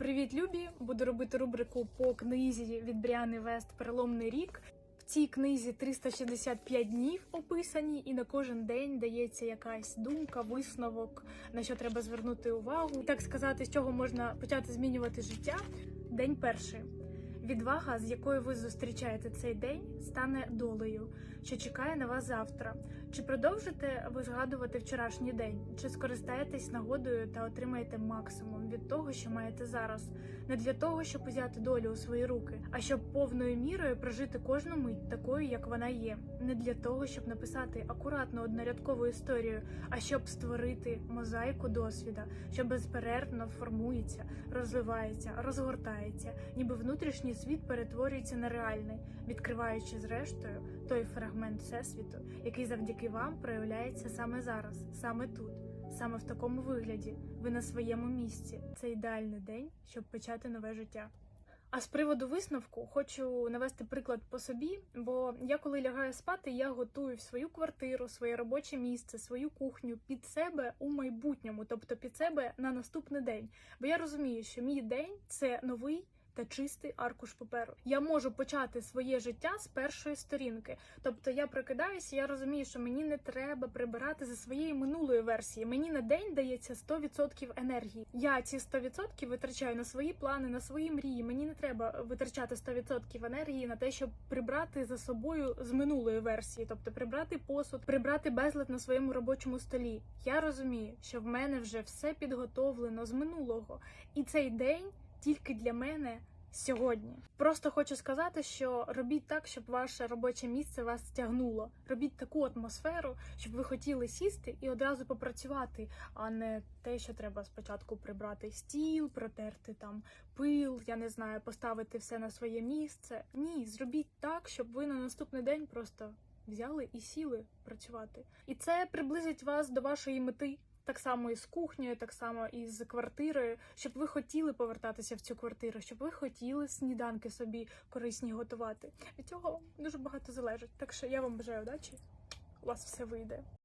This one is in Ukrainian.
Привіт, любі! Буду робити рубрику по книзі від Бріани Вест Переломний рік. В цій книзі 365 днів описані, і на кожен день дається якась думка, висновок, на що треба звернути увагу. І Так сказати, з чого можна почати змінювати життя. День перший. Відвага, з якою ви зустрічаєте цей день, стане долею, що чекає на вас завтра. Чи продовжите ви згадувати вчорашній день? Чи скористаєтесь нагодою та отримаєте максимум від того, що маєте зараз? Не для того, щоб взяти долю у свої руки, а щоб повною мірою прожити кожну мить такою, як вона є. Не для того, щоб написати акуратну однорядкову історію, а щоб створити мозаїку досвіда, що безперервно формується, розвивається, розгортається, ніби внутрішній світ перетворюється на реальний, відкриваючи зрештою той фрагмент всесвіту, який завдяки вам проявляється саме зараз, саме тут, саме в такому вигляді. Ви на своєму місці. Це ідеальний день, щоб почати нове життя. А з приводу висновку хочу навести приклад по собі, бо я коли лягаю спати, я готую свою квартиру, своє робоче місце, свою кухню під себе у майбутньому, тобто під себе на наступний день. Бо я розумію, що мій день це новий. Та чистий аркуш паперу. Я можу почати своє життя з першої сторінки. Тобто я прокидаюся, я розумію, що мені не треба прибирати за своєї минулої версії. Мені на день дається 100% енергії. Я ці 100% витрачаю на свої плани, на свої мрії. Мені не треба витрачати 100% енергії на те, щоб прибрати за собою з минулої версії, тобто прибрати посуд, прибрати безлад на своєму робочому столі. Я розумію, що в мене вже все підготовлено з минулого, і цей день тільки для мене. Сьогодні просто хочу сказати, що робіть так, щоб ваше робоче місце вас тягнуло. Робіть таку атмосферу, щоб ви хотіли сісти і одразу попрацювати, а не те, що треба спочатку прибрати стіл, протерти там пил, я не знаю, поставити все на своє місце. Ні, зробіть так, щоб ви на наступний день просто взяли і сіли працювати. І це приблизить вас до вашої мети. Так само і з кухнею, так само і з квартирою, щоб ви хотіли повертатися в цю квартиру, щоб ви хотіли сніданки собі корисні готувати. Від цього дуже багато залежить. Так що я вам бажаю удачі. У вас все вийде.